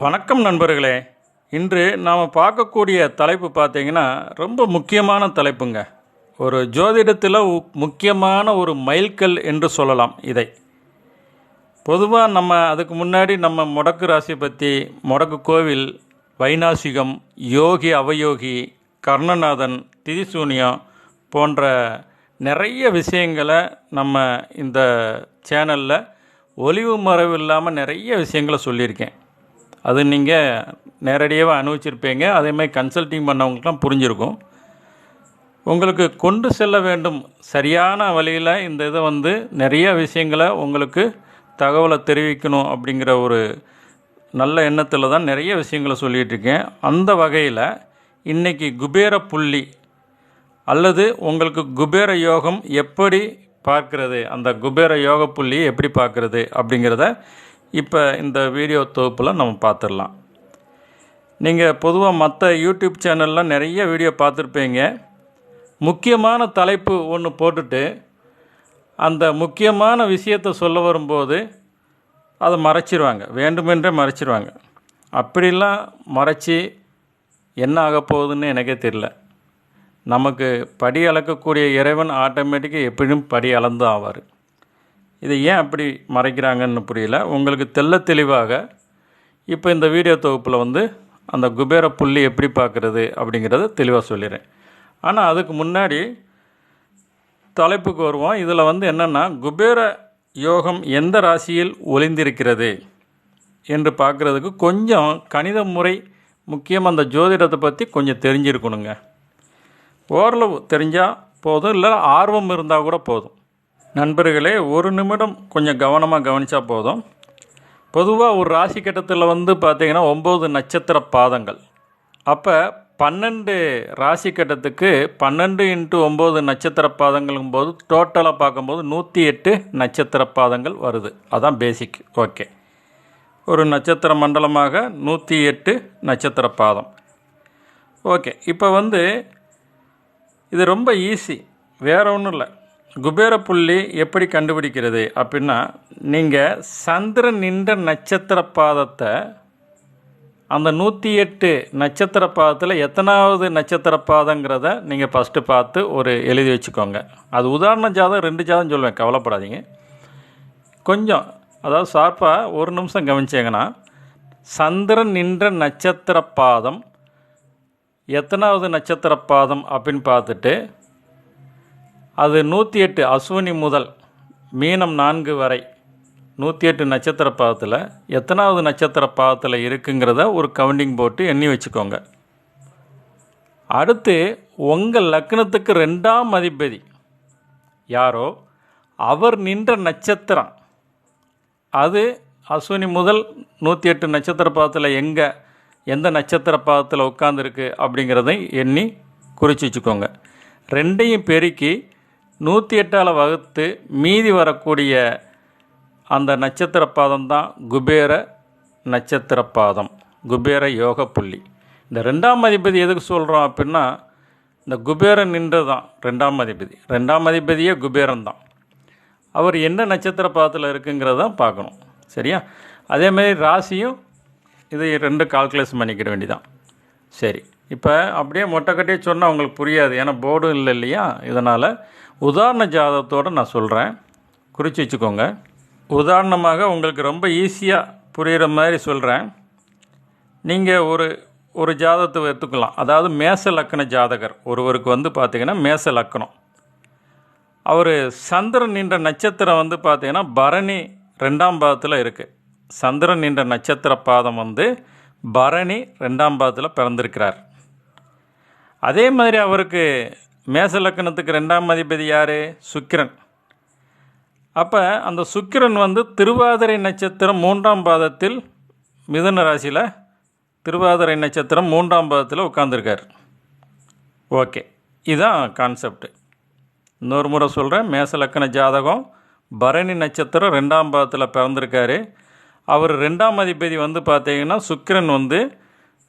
வணக்கம் நண்பர்களே. இன்று நாம் பார்க்கக்கூடிய தலைப்பு பார்த்தீங்கன்னா ரொம்ப முக்கியமான தலைப்புங்க. ஒரு ஜோதிடத்தில் உ- முக்கியமான ஒரு மைல்கல் என்று சொல்லலாம் இதை. பொதுவாக நம்ம அதுக்கு முன்னாடி நம்ம முடக்கு ராசி பற்றி முடக்கு கோவில் வைநாசிகம் யோகி அவயோகி கர்ணநாதன் திதிசூன்யம் போன்ற நிறைய விஷயங்களை நம்ம இந்த சேனலில் ஒளிவு மறைவு இல்லாமல் நிறைய விஷயங்களை சொல்லியிருக்கேன். அது நீங்கள் நேரடியாக அனுபவிச்சிருப்பீங்க. அதே மாதிரி கன்சல்டிங் பண்ணவங்களுக்குலாம் புரிஞ்சிருக்கும். உங்களுக்கு கொண்டு செல்ல வேண்டும் சரியான வழியில் இந்த இதை வந்து நிறைய விஷயங்களை உங்களுக்கு தகவலை தெரிவிக்கணும் அப்படிங்கிற ஒரு நல்ல எண்ணத்தில் தான் நிறைய விஷயங்களை சொல்லிகிட்டு இருக்கேன். அந்த வகையில் இன்றைக்கி குபேர புள்ளி அல்லது உங்களுக்கு குபேர யோகம் எப்படி பார்க்கிறது? அந்த குபேர யோக புள்ளியை எப்படி பார்க்குறது அப்படிங்கிறத இப்போ இந்த வீடியோ தொகுப்பில் நம்ம பார்த்துடலாம் நீங்கள் பொதுவாக மற்ற யூடியூப் சேனலில் நிறைய வீடியோ பார்த்துருப்பீங்க முக்கியமான தலைப்பு ஒன்று போட்டுட்டு அந்த முக்கியமான விஷயத்தை சொல்ல வரும்போது அதை மறைச்சிருவாங்க. வேண்டுமென்றே மறைச்சிருவாங்க. அப்படிலாம் மறைச்சி என்ன ஆக போகுதுன்னு எனக்கே தெரியல. நமக்கு படி அளக்கக்கூடிய இறைவன் ஆட்டோமேட்டிக்காக எப்படியும் படி அளந்து ஆவார். இதை ஏன் அப்படி மறைக்கிறாங்கன்னு புரியல. உங்களுக்கு தெள்ள தெளிவாக இப்போ இந்த வீடியோ தொகுப்பில் வந்து அந்த குபேர புள்ளி எப்படி பார்க்குறது அப்படிங்கிறத தெளிவாக சொல்லிடுறேன் ஆனால் அதுக்கு முன்னாடி தலைப்புக்கு வருவோம். இதில் வந்து என்னென்னா குபேர யோகம் எந்த ராசியில் ஒளிந்திருக்கிறது என்று பார்க்குறதுக்கு கொஞ்சம் கணித முறை முக்கியம். அந்த ஜோதிடத்தை பற்றி கொஞ்சம் தெரிஞ்சிருக்கணுங்க. ஓரளவு தெரிஞ்சால் போதும் இல்லை ஆர்வம் இருந்தால் கூட போதும். நண்பர்களே ஒரு நிமிடம் கொஞ்சம் கவனமாக கவனித்தா போதும். பொதுவாக ஒரு ராசி கட்டத்தில் வந்து பார்த்திங்கன்னா ஒம்பது நட்சத்திர பாதங்கள். அப்போ பன்னெண்டு ராசி கட்டத்துக்கு பன்னெண்டு இன்ட்டு ஒம்பது நட்சத்திர பாதங்களும் போது டோட்டலாக பார்க்கும்போது நூற்றி எட்டு நட்சத்திர பாதங்கள் வருது. அதான் பேசிக் ஓகே ஒரு நட்சத்திர மண்டலமாக நூற்றி எட்டு நட்சத்திர பாதம். ஓகே இப்போ வந்து இது ரொம்ப ஈஸி வேறு ஒன்றும் இல்லை. குபேர புள்ளி எப்படி கண்டுபிடிக்கிறது அப்படின்னா நீங்கள் சந்திரன் நின்ற நட்சத்திர பாதத்தை அந்த நூற்றி எட்டு நட்சத்திர பாதத்தில் எத்தனாவது நட்சத்திர பாதங்கிறத நீங்கள் ஃபஸ்ட்டு பார்த்து ஒரு எழுதி வச்சுக்கோங்க. அது உதாரண ஜாதகம் ரெண்டு ஜாதகம் சொல்லுவேன் கவலைப்படாதீங்க. கொஞ்சம் அதாவது ஷார்ப்பாக ஒரு நிமிஷம் கவனிச்சிங்கன்னா சந்திரன் நின்ற நட்சத்திர பாதம் எத்தனாவது நட்சத்திர பாதம் அப்படின்னு பார்த்துட்டு அது நூற்றி எட்டு அஸ்வினி முதல் மீனம் நான்கு வரை. நூற்றி எட்டு நட்சத்திர பாதத்தில் எத்தனாவது நட்சத்திர பாதத்தில் இருக்குங்கிறத ஒரு கவுண்டிங் போட்டு எண்ணி வச்சுக்கோங்க. அடுத்து உங்கள் லக்னத்துக்கு ரெண்டாம் அதிபதி. யாரோ? அவர் நின்ற நட்சத்திரம். அது அஸ்வினி முதல் நூற்றி எட்டு நட்சத்திர பாதத்தில் எங்கே எந்த நட்சத்திர பாதத்தில் உட்காந்துருக்கு அப்படிங்கிறதை எண்ணி குறித்து வச்சுக்கோங்க. ரெண்டையும் பெருக்கி நூற்றி எட்டால் வகுத்து மீதி வரக்கூடிய அந்த நட்சத்திர பாதம் தான் குபேர நட்சத்திர பாதம் குபேர யோக புள்ளி. இந்த ரெண்டாம் அதிபதி எதுக்கு சொல்கிறோம் அப்படின்னா இந்த குபேரன் நின்று தான் ரெண்டாம் அதிபதி. ரெண்டாம் அதிபதியே குபேரன் தான். அவர் என்ன நட்சத்திர பாதத்தில் இருக்குங்கிறத பார்க்கணும். சரியா? அதே மாதிரி ராசியும் இதை ரெண்டு கால்குலேஷன் பண்ணிக்கிட வேண்டியதான் சரி. இப்போ அப்படியே மொட்டைக்கட்டியே சொன்னால் அவங்களுக்கு புரியாது. ஏன்னா போர்டும் இல்லை இல்லையா? இதனால் உதாரண ஜாதகத்தோடு நான் சொல்கிறேன் குறித்து வச்சுக்கோங்க. உதாரணமாக உங்களுக்கு ரொம்ப ஈஸியாக புரிகிற மாதிரி சொல்கிறேன் நீங்கள் ஒரு ஒரு ஜாதகத்தை எடுத்துக்கலாம். அதாவது மேச லக்கண ஜாதகர் ஒருவருக்கு வந்து பார்த்திங்கன்னா மேச லக்கணம். அவர் சந்திரன் நின்ற நட்சத்திரம் வந்து பார்த்திங்கன்னா பரணி ரெண்டாம் பாதத்தில் இருக்குது சந்திரன் நின்ற நட்சத்திர பாதம் வந்து பரணி ரெண்டாம் பாதத்தில் பிறந்திருக்கிறார். அதே மாதிரி அவருக்கு மேச லக்கணத்துக்கு ரெண்டாம் அதிபதி யார்? சுக்கிரன். அப்போ அந்த சுக்கிரன் வந்து திருவாதிரை நட்சத்திரம் மூன்றாம் பாதத்தில் மிதுன ராசியில் திருவாதிரை நட்சத்திரம் மூன்றாம் பாதத்தில் உட்காந்துருக்கார் ஓகே. இதுதான் கான்செப்ட் இன்னொரு முறை சொல்கிறேன் மேச லக்கண ஜாதகம் பரணி நட்சத்திரம் ரெண்டாம் பாதத்தில் பிறந்திருக்காரு. அவர் ரெண்டாம் அதிபதி வந்து பார்த்தீங்கன்னா சுக்கிரன் வந்து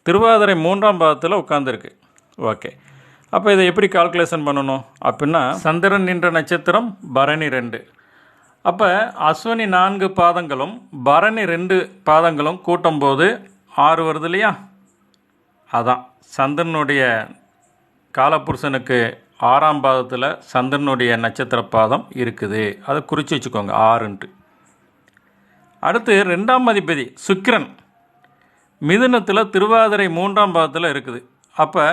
திருவாதிரை மூன்றாம் பாதத்தில் உட்காந்துருக்கு ஓகே. அப்போ இதை எப்படி கால்குலேஷன் பண்ணணும்? அப்படின்னா சந்திரன் நின்ற நட்சத்திரம் பரணி ரெண்டு. அப்போ அஸ்வினி நான்கு பாதங்களும் பரணி ரெண்டு பாதங்களும் கூட்டும்போது ஆறு வருது இல்லையா? அதான். சந்திரனுடைய காலபுருஷனுக்கு ஆறாம் பாதத்தில் சந்திரனுடைய நட்சத்திர பாதம் இருக்குது. அதை குறித்து வச்சுக்கோங்க ஆறுன்ட்டு. அடுத்து ரெண்டாம் அதிபதி சுக்கிரன். மிதுனத்தில் திருவாதிரை மூன்றாம் பாதத்தில் இருக்குது. அப்போ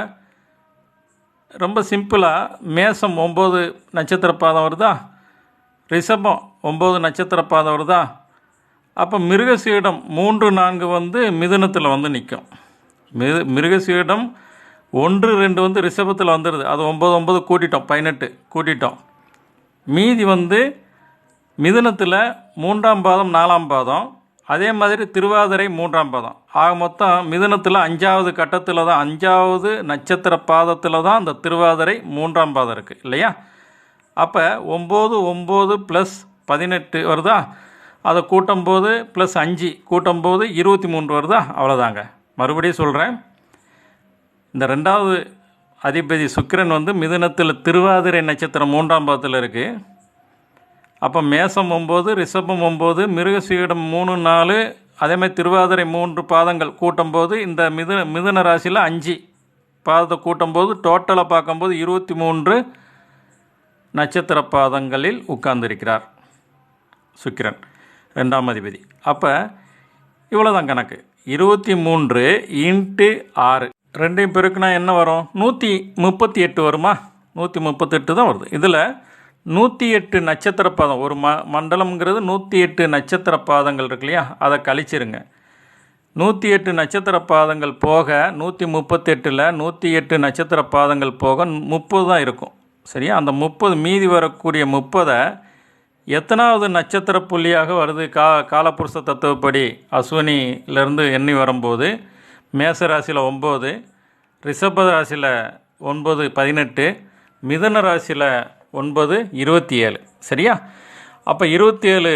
ரொம்ப சிம்பிளாக மேசம் ஒம்பது நட்சத்திர பாதம் வருதா? ரிஷபம் ஒம்பது நட்சத்திர பாதம் வருதா? அப்போ மிருகசீடம் மூன்று நான்கு வந்து மிதுனத்தில் வந்து நிற்கும் மிரு மிருகசீடம் ஒன்று ரெண்டு வந்து ரிஷபத்தில் வந்துடுது அது ஒம்பது ஒம்பது கூட்டிட்டோம் பதினெட்டு கூட்டிட்டோம். மீதி வந்து மிதுனத்தில் மூன்றாம் பாதம் நாலாம் பாதம் அதே மாதிரி திருவாதிரை மூன்றாம் பாதம். ஆக மொத்தம் மிதுனத்தில் அஞ்சாவது கட்டத்தில் தான் அஞ்சாவது நட்சத்திர பாதத்தில் தான் அந்த திருவாதிரை மூன்றாம் பாதம் இருக்குது இல்லையா? அப்போ ஒம்பது ஒம்பது ப்ளஸ் பதினெட்டு வருதா? அதை கூட்டும்போது ப்ளஸ் அஞ்சு கூட்டும்போது இருபத்தி மூன்று வருதா? அவ்வளோதாங்க மறுபடியும் சொல்கிறேன் இந்த ரெண்டாவது அதிபதி சுக்கிரன் வந்து மிதுனத்தில் திருவாதிரை நட்சத்திரம் மூன்றாம் பாதத்தில் இருக்குது அப்போ மேசம் ஒம்பது ரிஷபம் ஒம்பது மிருகசீடம் மூணு நாலு அதேமாதிரி திருவாதிரை மூன்று பாதங்கள் கூட்டும்போது இந்த மிது மிதுன ராசியில் அஞ்சு. பாதத்தை கூட்டும்போது டோட்டலாக பார்க்கும்போது இருபத்தி மூன்று நட்சத்திர பாதங்களில் உட்கார்ந்திருக்கிறார் சுக்கிரன் ரெண்டாம் அதிபதி. அப்போ இவ்வளோதான் கணக்கு. இருபத்தி மூன்று இன்ட்டு ஆறு. ரெண்டையும் பெருக்குனா என்ன வரும்? நூற்றி முப்பத்தி எட்டு வருமா? நூற்றி முப்பத்தெட்டு தான் வருது. இதில் நூற்றி எட்டு நட்சத்திர பாதம் ஒரு ம மண்டலம்ங்கிறது நூற்றி எட்டு நட்சத்திர பாதங்கள் இருக்கு இல்லையா? அதை கழிச்சிருங்க. நூற்றி எட்டு நட்சத்திர பாதங்கள் போக நூற்றி முப்பத்தெட்டில் நூற்றி எட்டு நட்சத்திர பாதங்கள் போக முப்பது தான் இருக்கும். சரியா? அந்த முப்பது மீதி வரக்கூடிய முப்பதை எத்தனாவது நட்சத்திர புள்ளியாக வருது? கா காலப்புருஷ தத்துவப்படி அஸ்வினிலேருந்து எண்ணி வரும்போது மேச ராசியில் ஒம்பது ரிஷப ராசியில் ஒன்பது பதினெட்டு மிதன ராசியில் ஒன்பது இருபத்தி ஏழு. சரியா? அப்போ இருபத்தி ஏழு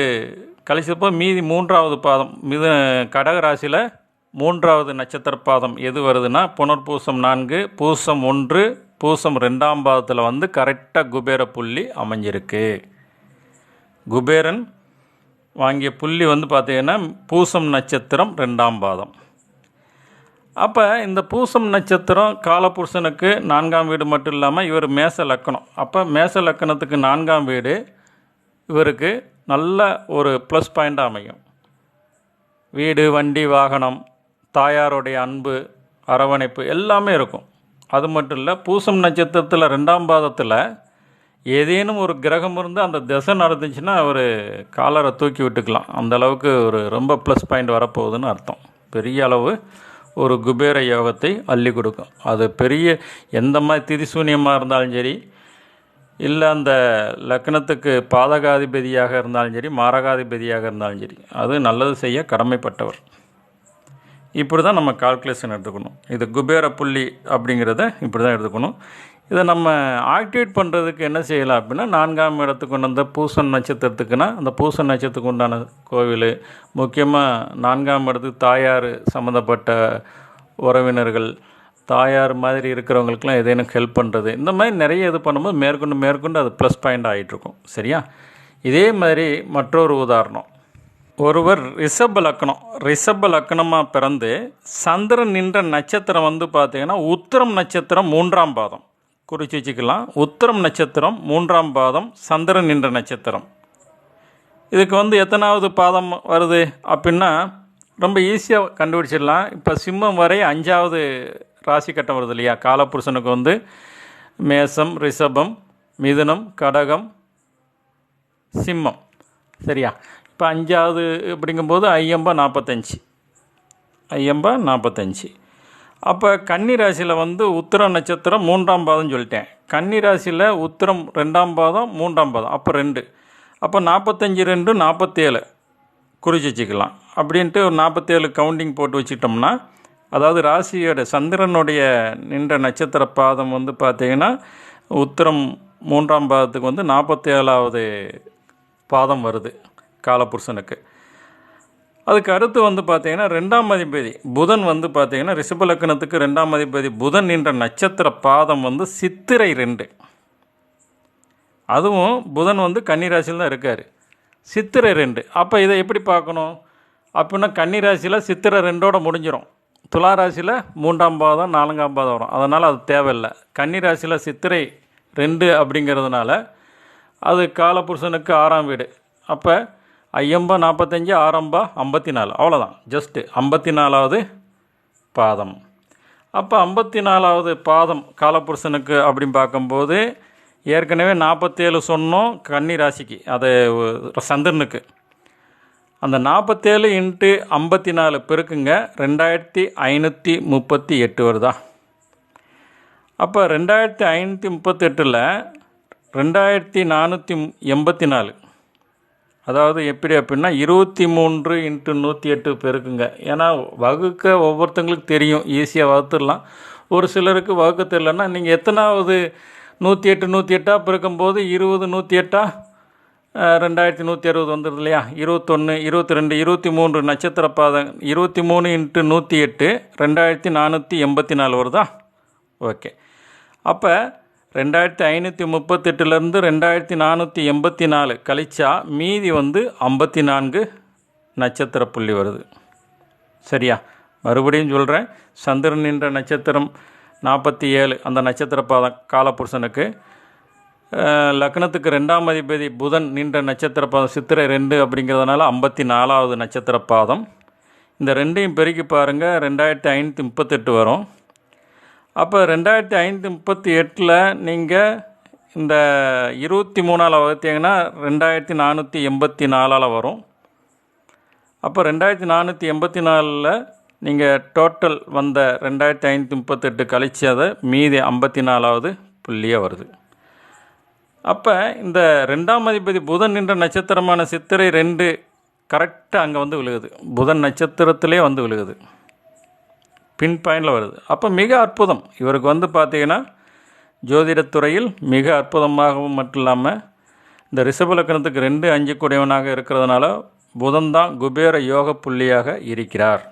கழிச்சப்போ மீதி மூன்றாவது பாதம் மித கடக ராசியில் மூன்றாவது நட்சத்திர பாதம் எது வருதுன்னா புனர்பூசம் நான்கு பூசம் ஒன்று பூசம் ரெண்டாம் பாதத்தில் வந்து கரெக்டாக குபேர புள்ளி அமைஞ்சிருக்கு. குபேரன் வாங்கிய புள்ளி வந்து பார்த்திங்கன்னா பூசம் நட்சத்திரம் ரெண்டாம் பாதம். அப்போ இந்த பூசம் நட்சத்திரம் காலபுருஷனுக்கு நான்காம் வீடு மட்டும் இல்லாமல் இவர் மேச லக்கணம். அப்போ மேச லக்கணத்துக்கு நான்காம் வீடு இவருக்கு நல்ல ஒரு ப்ளஸ் பாயிண்ட்டாக அமையும். வீடு வண்டி வாகனம் தாயாருடைய அன்பு அரவணைப்பு எல்லாமே இருக்கும். அது மட்டும் இல்லை பூசம் நட்சத்திரத்தில் ரெண்டாம் பாதத்தில் ஏதேனும் ஒரு கிரகம் இருந்து அந்த திசை நடந்துச்சுன்னா அவர் காலரை தூக்கி விட்டுக்கலாம். அந்த அளவுக்கு ஒரு ரொம்ப ப்ளஸ் பாயிண்ட் வரப்போகுதுன்னு அர்த்தம். பெரிய அளவு ஒரு குபேர யோகத்தை அள்ளி கொடுக்கும். அது பெரிய எந்த மாதிரி திரிசூன்யமாக இருந்தாலும் சரி இல்லை அந்த லக்னத்துக்கு பாதகாதிபதியாக இருந்தாலும் சரி மாரகாதிபதியாக இருந்தாலும் சரி அது நல்லது செய்ய கடமைப்பட்டவர். இப்படி தான் நம்ம கால்குலேஷன் எடுத்துக்கணும். இது குபேர புள்ளி அப்படிங்கிறத இப்படி தான் எடுத்துக்கணும். இதை நம்ம ஆக்டிவேட் பண்ணுறதுக்கு என்ன செய்யலாம் அப்படின்னா நான்காம் இடத்துக்கு கொண்டு வந்த பூசன் நட்சத்திரத்துக்குன்னா அந்த பூசன் நட்சத்திரத்துக்கு உண்டான கோவில் முக்கியமாக நான்காம் இடத்துக்கு தாயார் சம்மந்தப்பட்ட உறவினர்கள் தாயார் மாதிரி இருக்கிறவங்களுக்குலாம் எதேனும் ஹெல்ப் பண்ணுறது இந்த மாதிரி நிறைய இது பண்ணும்போது மேற்கொண்டு மேற்கொண்டு அது ப்ளஸ் பாயிண்ட் ஆகிட்டுருக்கும் சரியா? இதே மாதிரி மற்றொரு உதாரணம். ஒருவர் ரிஷப லக்னம் ரிஷப லக்னமாக பிறந்து சந்திரன் நின்ற நட்சத்திரம் வந்து பார்த்தீங்கன்னா உத்திரம் நட்சத்திரம் மூன்றாம் பாதம். குறித்து வச்சுக்கலாம். உத்திரம் நட்சத்திரம் மூன்றாம் பாதம் சந்திரன் நின்ற நட்சத்திரம். இதுக்கு வந்து எத்தனாவது பாதம் வருது அப்படின்னா ரொம்ப ஈஸியாக கண்டுபிடிச்சிடலாம். இப்போ சிம்மம் வரை அஞ்சாவது ராசி கட்டம் வருது இல்லையா? காலபுருஷனுக்கு வந்து மேசம் ரிஷபம் மிதுனம் கடகம் சிம்மம். சரியா? இப்போ அஞ்சாவது அப்படிங்கும்போது ஐயம்பா நாற்பத்தஞ்சு. ஐயம்பா நாற்பத்தஞ்சு. அப்போ கன்னி ராசியில் வந்து உத்திர நட்சத்திரம் மூன்றாம் பாதம் சொல்லிட்டேன். கன்னி ராசியில் உத்திரம் ரெண்டாம் பாதம் மூன்றாம் பாதம். அப்போ ரெண்டு. அப்போ நாற்பத்தஞ்சு ரெண்டு நாற்பத்தேழு. குறிச்சு வச்சுக்கலாம். அப்படின்ட்டு ஒரு நாற்பத்தேழு கவுண்டிங் போட்டு வச்சுட்டோம்னா அதாவது ராசியோட சந்திரனுடைய நின்ற நட்சத்திர பாதம் வந்து பார்த்திங்கன்னா உத்திரம் மூன்றாம் பாதத்துக்கு வந்து நாற்பத்தேழாவது பாதம் வருது. காலபுருஷனுக்கு. அதுக்கு அடுத்து வந்து பார்த்தீங்கன்னா ரெண்டாம் அதிபதி புதன் வந்து பார்த்தீங்கன்னா ரிஷப லக்னத்துக்கு ரெண்டாம் அதிபதி புதன் என்ற நட்சத்திர பாதம் வந்து சித்திரை ரெண்டு. அதுவும் புதன் வந்து கன்னிராசியில் தான் இருக்கார். சித்திரை ரெண்டு. அப்போ இதை எப்படி பார்க்கணும்? அப்படின்னா கன்னிராசியில் சித்திரை ரெண்டோட முடிஞ்சிடும் துலா ராசியில் மூன்றாம் பாதம் நான்காம் பாதம் வரும். அதனால் அது தேவையில்லை. கன்னிராசியில் சித்திரை ரெண்டு அப்படிங்கிறதுனால அது காலபுருஷனுக்கு ஆறாம் வீடு. அப்போ ஐயம்பா நாற்பத்தஞ்சு ஆறம்பா ஐம்பத்தி நாலு அவ்வளோதான் ஜஸ்ட்டு ஐம்பத்தி நாலாவது பாதம். அப்போ ஐம்பத்தி நாலாவது பாதம் காலபுருஷனுக்கு அப்படின்னு பார்க்கும்போது ஏற்கனவே நாற்பத்தேழு சொன்னோம் கன்னி ராசிக்கு அது சந்திரனுக்கு. அந்த நாற்பத்தேழு இன்ட்டு ஐம்பத்தி நாலு பெருக்குங்க ரெண்டாயிரத்தி ஐநூற்றி முப்பத்தி எட்டு வருதா. அப்போ ரெண்டாயிரத்தி ஐநூற்றி முப்பத்தெட்டில் ரெண்டாயிரத்தி நானூற்றி எண்பத்தி நாலு அதாவது எப்படி அப்படின்னா இருபத்தி மூன்று இன்ட்டு நூற்றி எட்டு பெருக்குங்க. ஏன்னா வகுக்க ஒவ்வொருத்தங்களுக்கு தெரியும் ஈஸியாக வகுத்துடலாம். ஒரு சிலருக்கு வகுக்க தெரியலன்னா நீங்கள் எத்தனாவது நூற்றி எட்டு நூற்றி எட்டாக பிறக்கும்போது இருபது நூற்றி எட்டாக ரெண்டாயிரத்தி நூற்றி அறுபது வந்துடுது இல்லையா? இருபத்தொன்று இருபத்தி ரெண்டு இருபத்தி மூன்று நட்சத்திர பாதம் இருபத்தி மூணு இன்ட்டு நூற்றி எட்டு ரெண்டாயிரத்தி நானூற்றி எண்பத்தி நாலு வருதா? ஓகே. அப்போ ரெண்டாயிரத்தி ஐநூற்றி முப்பத்தெட்டுலேருந்து ரெண்டாயிரத்தி நானூற்றி எண்பத்தி நாலு கழிச்சா மீதி வந்து ஐம்பத்தி நான்கு நட்சத்திர புள்ளி வருது. சரியா? மறுபடியும் சொல்கிறேன் சந்திரன் என்ற நட்சத்திரம் நாற்பத்தி ஏழு அந்த நட்சத்திர பாதம் காலபுருஷனுக்கு லக்னத்துக்கு ரெண்டாம் அதிபதி புதன் நின்ற நட்சத்திர பாதம் சித்திரை ரெண்டு அப்படிங்கிறதுனால ஐம்பத்தி நாலாவது நட்சத்திர பாதம். இந்த ரெண்டையும் பெருக்கி பாருங்கள் ரெண்டாயிரத்தி ஐநூற்றி முப்பத்தெட்டு வரும். அப்போ ரெண்டாயிரத்தி ஐநூற்றி முப்பத்தி எட்டில் நீங்கள் இந்த இருபத்தி மூணால் வகுத்தீங்கன்னா ரெண்டாயிரத்தி நானூற்றி எண்பத்தி நாலால் வரும். அப்போ ரெண்டாயிரத்தி நானூற்றி எண்பத்தி நாலில் நீங்கள் டோட்டல் வந்த ரெண்டாயிரத்தி ஐநூற்றி முப்பத்தெட்டு கழிச்சு அதை மீதி ஐம்பத்தி நாலாவது புள்ளியாக வருது. அப்போ இந்த ரெண்டாம் அதிபதி புதன் என்ற நட்சத்திரமான சித்திரை ரெண்டு கரெக்டாக அங்கே வந்து விழுகுது. புதன் நட்சத்திரத்திலே வந்து விழுகுது. பின் பாயிண்டில் வருது. அப்போ மிக அற்புதம். இவருக்கு வந்து பார்த்தீங்கன்னா ஜோதிடத்துறையில் மிக அற்புதமாகவும் மட்டும் இல்லாமல் இந்த ரிஷபலக்கணத்துக்கு ரெண்டு அஞ்சு கூடியவனாக இருக்கிறதுனால புதன் தான் குபேர யோக புள்ளியாக இருக்கிறார்.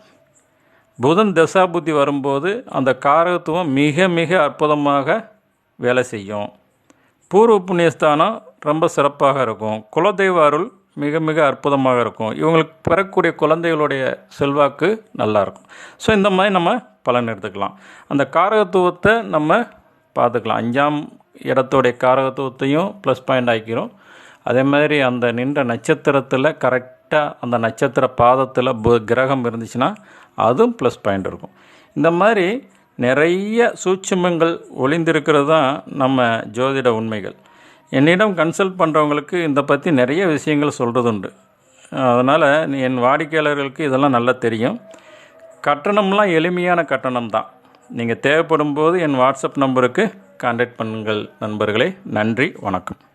புதன் தசாபுத்தி வரும்போது அந்த காரகத்துவம் மிக மிக அற்புதமாக வேலை செய்யும். பூர்வ புண்ணியஸ்தானம் ரொம்ப சிறப்பாக இருக்கும். குலதெய்வ அருள் மிக மிக அற்புதமாக இருக்கும். இவங்களுக்கு பெறக்கூடிய குழந்தைகளுடைய செல்வாக்கு நல்லா இருக்கும். ஸோ இந்த மாதிரி நம்ம பலன் எடுத்துக்கலாம். அந்த காரகத்துவத்தை நம்ம பார்த்துக்கலாம். அஞ்சாம் இடத்துடைய காரகத்துவத்தையும் ப்ளஸ் பாயிண்ட் ஆக்கிரும். அதே மாதிரி அந்த நின்ற நட்சத்திரத்தில் கரெக்டாக அந்த நட்சத்திர பாதத்தில் பு- கிரகம் இருந்துச்சுன்னா அதுவும் ப்ளஸ் பாயிண்ட் இருக்கும். இந்த மாதிரி நிறைய சூட்சுமங்கள் ஒளிந்திருக்கிறது தான் நம்ம ஜோதிட உண்மைகள். என்னிடம் கன்சல்ட் பண்ணுறவங்களுக்கு இதை பற்றி நிறைய விஷயங்கள் சொல்கிறது உண்டு அதனால் என் வாடிக்கையாளர்களுக்கு இதெல்லாம் நல்லா தெரியும். கட்டணம்லாம் எளிமையான கட்டணம் தான் நீங்கள் தேவைப்படும் போது என் வாட்ஸ்அப் நம்பருக்கு கான்டாக்ட் பண்ணுங்கள் நண்பர்களே. நன்றி வணக்கம்.